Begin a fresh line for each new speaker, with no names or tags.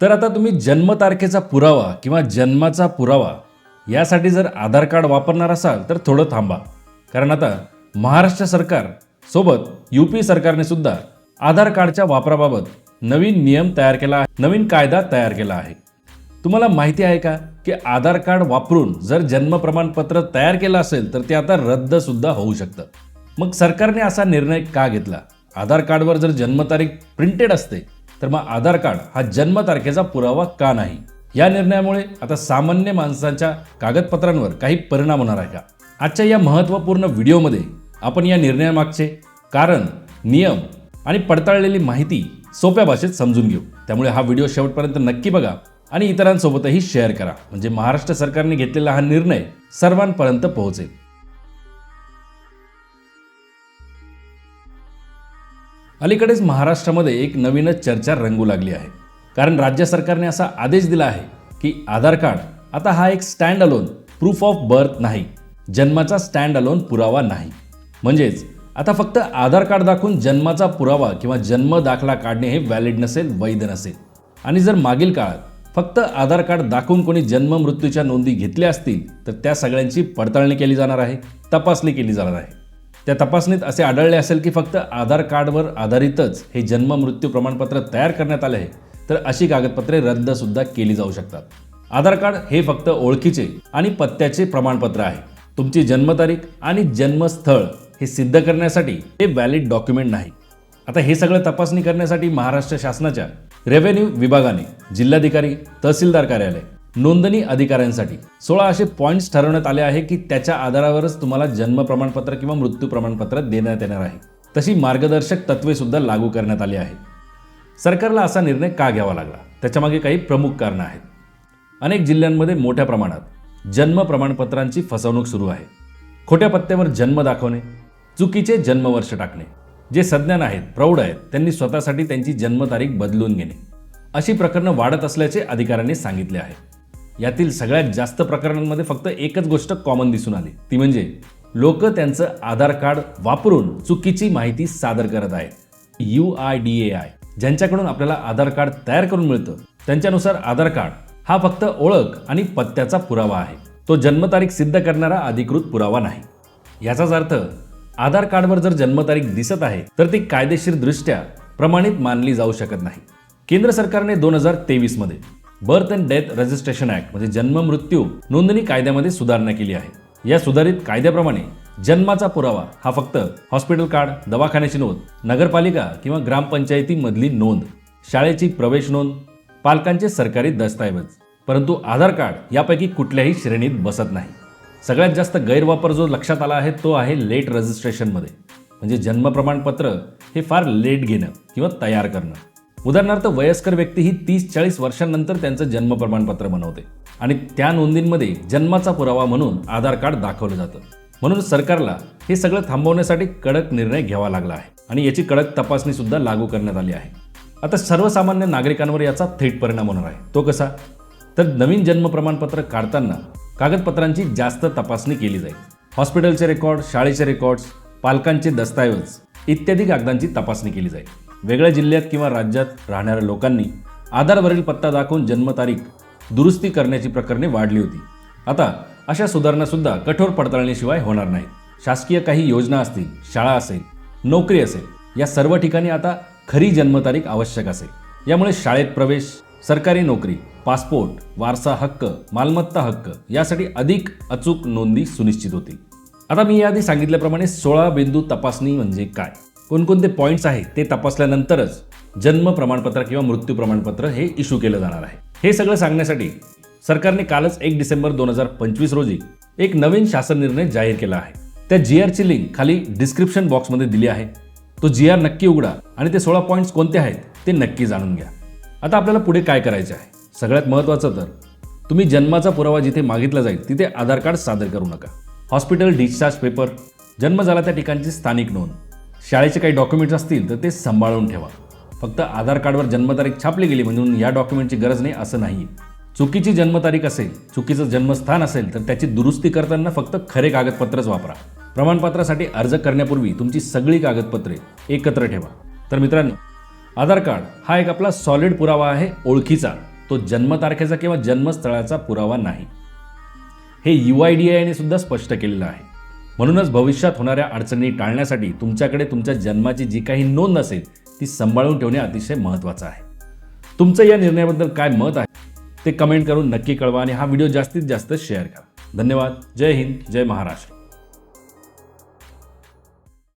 तर आता तुम्ही जन्मतारखेचा पुरावा किंवा जन्माचा पुरावा यासाठी जर आधार कार्ड वापरणार असाल तर थोडं थांबा. कारण आता महाराष्ट्र सरकार सोबत यू पी सरकारने सुद्धा आधार कार्डच्या वापराबाबत नवीन नियम तयार केला आहे नवीन कायदा तयार केला आहे. तुम्हाला माहिती आहे का की आधार कार्ड वापरून जर जन्म प्रमाणपत्र तयार केलं असेल तर ते आता रद्द सुद्धा होऊ शकतं. मग सरकारने असा निर्णय का घेतला? आधार कार्डवर जर जन्मतारीख प्रिंटेड असते तर मग आधार कार्ड हा जन्मतारखेचा पुरावा का नाही? या निर्णयामुळे आता सामान्य माणसांच्या कागदपत्रांवर काही परिणाम होणार आहे का? आजच्या या महत्त्वपूर्ण व्हिडिओमध्ये आपण या निर्णयामागचे कारण नियम आणि पडताळलेली माहिती सोप्या भाषेत समजून घेऊ. त्यामुळे हा व्हिडिओ शेवटपर्यंत नक्की बघा आणि इतरांसोबतही शेअर करा. म्हणजे महाराष्ट्र सरकारने घेतलेला हा निर्णय सर्वांपर्यंत पोहोचेल. अलीकडेच महाराष्ट्रामध्ये एक नवीनच चर्चा रंगू लागली आहे. कारण राज्य सरकारने असा आदेश दिला आहे की आधार कार्ड आता हा एक stand alone proof of birth नाही. जन्माचा स्टँड अलोन पुरावा नाही. म्हणजेच आता फक्त आधार कार्ड दाखवून जन्माचा पुरावा किंवा जन्म दाखला काढणे हे व्हॅलिड नसेल वैध नसेल. आणि जर मागील काळात फक्त आधार कार्ड दाखवून कोणी जन्म मृत्यूच्या नोंदी घेतल्या असतील तर त्या सगळ्यांची पडताळणी केली जाणार आहे तपासणी केली जाणार आहे. त्या तपासणीत असे आढळले असेल की फक्त आधार कार्डवर आधारितच हे जन्म मृत्यू प्रमाणपत्र तयार करण्यात आले आहे तर अशी कागदपत्रे रद्दसुद्धा केली जाऊ शकतात. आधार कार्ड हे फक्त ओळखीचे आणि पत्त्याचे प्रमाणपत्र आहे. तुमची जन्मतारीख आणि जन्मस्थळ हे सिद्ध करण्यासाठी हे व्हॅलिड डॉक्युमेंट नाही. आता हे सगळं तपासणी करण्यासाठी महाराष्ट्र शासनाच्या रेव्हेन्यू विभागाने जिल्हाधिकारी तहसीलदार कार्यालय नोंदणी अधिकाऱ्यांसाठी. सोळा असे पॉईंट्स ठरवण्यात आले आहे की त्याच्या आधारावरच तुम्हाला जन्म प्रमाणपत्र किंवा मृत्यू प्रमाणपत्र देण्यात येणार आहे. तशी मार्गदर्शक तत्वे सुद्धा लागू करण्यात आली आहेत. सरकारला असा निर्णय का घ्यावा लागला? त्याच्यामागे काही प्रमुख कारणं आहेत. अनेक जिल्ह्यांमध्ये मोठ्या प्रमाणात जन्म प्रमाणपत्रांची फसवणूक सुरू आहे. खोट्या पत्त्यावर जन्म दाखवणे चुकीचे जन्मवर्ष टाकणे जे सज्ञान आहेत प्रौढ आहेत त्यांनी स्वतःसाठी त्यांची जन्मतारीख बदलून घेणे अशी प्रकरणं वाढत असल्याचे अधिकाऱ्यांनी सांगितले आहे. यातील सगळ्यात जास्त प्रकरणांमध्ये फक्त एकच गोष्ट कॉमन दिसून आली. ती म्हणजे लोक त्यांचं आधार कार्ड वापरून चुकीची माहिती सादर करत आहेत. U I D A I ज्यांच्याकडून आपल्याला आधार कार्ड तयार करून मिळतं त्यांच्यानुसार आधार कार्ड हा फक्त ओळख आणि पत्त्याचा पुरावा आहे. तो जन्मतारीख सिद्ध करणारा अधिकृत पुरावा नाही. याचाच अर्थ आधार कार्डवर जर जन्मतारीख दिसत आहे तर ती कायदेशीरदृष्ट्या प्रमाणित मानली जाऊ शकत नाही. केंद्र सरकारने दोन हजार तेवीसमध्ये birth and death registration act म्हणजे जन्म मृत्यू नोंदणी कायद्यामध्ये सुधारणा केली आहे. या सुधारित कायद्याप्रमाणे जन्माचा पुरावा हा फक्त हॉस्पिटल कार्ड दवाखान्याची नोंद नगरपालिका किंवा ग्रामपंचायतीमधली नोंद शाळेची प्रवेश नोंद पालकांचे सरकारी दस्तऐवज परंतु आधार कार्ड यापैकी कुठल्याही श्रेणीत बसत नाही. सगळ्यात जास्त गैरवापर जो लक्षात आला आहे तो आहे लेट रजिस्ट्रेशनमध्ये म्हणजे जन्म प्रमाणपत्र हे फार लेट घेणं किंवा तयार करणं. उदाहरणार्थ वयस्कर व्यक्ती ही तीस चाळीस वर्षांनंतर त्यांचं जन्म प्रमाणपत्र बनवते. आणि त्या नोंदींमध्ये जन्माचा पुरावा म्हणून आधार कार्ड दाखवलं जातं. म्हणून सरकारला हे सगळं थांबवण्यासाठी कडक निर्णय घ्यावा लागला आहे. आणि याची कडक तपासणी सुद्धा लागू करण्यात आली आहे. आता सर्वसामान्य नागरिकांवर याचा थेट परिणाम होणार आहे. तो कसा? तर नवीन जन्म प्रमाणपत्र काढताना कागदपत्रांची जास्त तपासणी केली जाईल. हॉस्पिटलचे रेकॉर्ड शाळेचे रेकॉर्ड्स पालकांचे दस्तऐवज इत्यादी कागदांची तपासणी केली जाईल. वेगळ्या जिल्ह्यात किंवा राज्यात राहणाऱ्या लोकांनी आधारवरील पत्ता दाखवून जन्मतारीख दुरुस्ती करण्याची प्रकरणे वाढली होती. आता अशा सुधारणासुद्धा कठोर पडताळणीशिवाय होणार नाहीत. शासकीय काही योजना असतील शाळा असेल नोकरी असेल या सर्व ठिकाणी आता खरी जन्मतारीख आवश्यक असेल. यामुळे शाळेत प्रवेश सरकारी नोकरी पासपोर्ट वारसा हक्क मालमत्ता हक्क यासाठी अधिक अचूक नोंदी सुनिश्चित होतील. आता मी याआधी सांगितल्याप्रमाणे सोळा बिंदू तपासणी म्हणजे काय? कोणकोणते पॉईंट्स आहेत ते तपासल्यानंतरच जन्म प्रमाणपत्र किंवा मृत्यू प्रमाणपत्र हे इश्यू केलं जाणार आहे. हे सगळं सांगण्यासाठी सरकारने कालच एक डिसेंबर दोन हजार पंचवीस रोजी एक नवीन शासन निर्णय जाहीर केला आहे. त्या जी आरची लिंक खाली डिस्क्रिप्शन बॉक्समध्ये दिली आहे. तो जी आर नक्की उघडा आणि ते सोळा पॉईंट्स कोणते आहेत ते नक्की जाणून घ्या. आता आपल्याला पुढे काय करायचे आहे? सगळ्यात महत्त्वाचं तर तुम्ही जन्माचा पुरावा जिथे मागितला जाईल तिथे आधार कार्ड सादर करू नका. हॉस्पिटल डिस्चार्ज पेपर जन्म झाला त्या ठिकाणची स्थानिक नोंद. शाळेचे काही डॉक्युमेंट्स असतील तर ते सांभाळून ठेवा. फक्त आधार कार्डवर जन्मतारीख छापली गेली म्हणून या डॉक्युमेंटची गरज नाही असं नाही. चुकीची जन्मतारीख असेल चुकीचं जन्मस्थान असेल तर त्याची दुरुस्ती करताना फक्त खरे कागदपत्रच वापरा. प्रमाणपत्रासाठी अर्ज करण्यापूर्वी तुमची सगळी कागदपत्रे एकत्र ठेवा. तर मित्रांनो आधार कार्ड हा एक आपला सॉलिड पुरावा आहे ओळखीचा. तो जन्मतारखेचा किंवा जन्मस्थळाचा पुरावा नाही. हे यू आय डी आयने सुद्धा स्पष्ट केलेलं आहे. म्हणूनच भविष्यात होणाऱ्या अडचणी टाळण्यासाठी तुमच्याकडे तुमच्या जन्माची जी काही नोंद असेल ती सांभाळून ठेवणे अतिशय महत्त्वाचं आहे. तुमचं या निर्णयाबद्दल काय मत आहे ते कमेंट करून नक्की कळवा आणि हा व्हिडिओ जास्तीत जास्त शेअर करा. धन्यवाद. जय हिंद. जय महाराष्ट्र.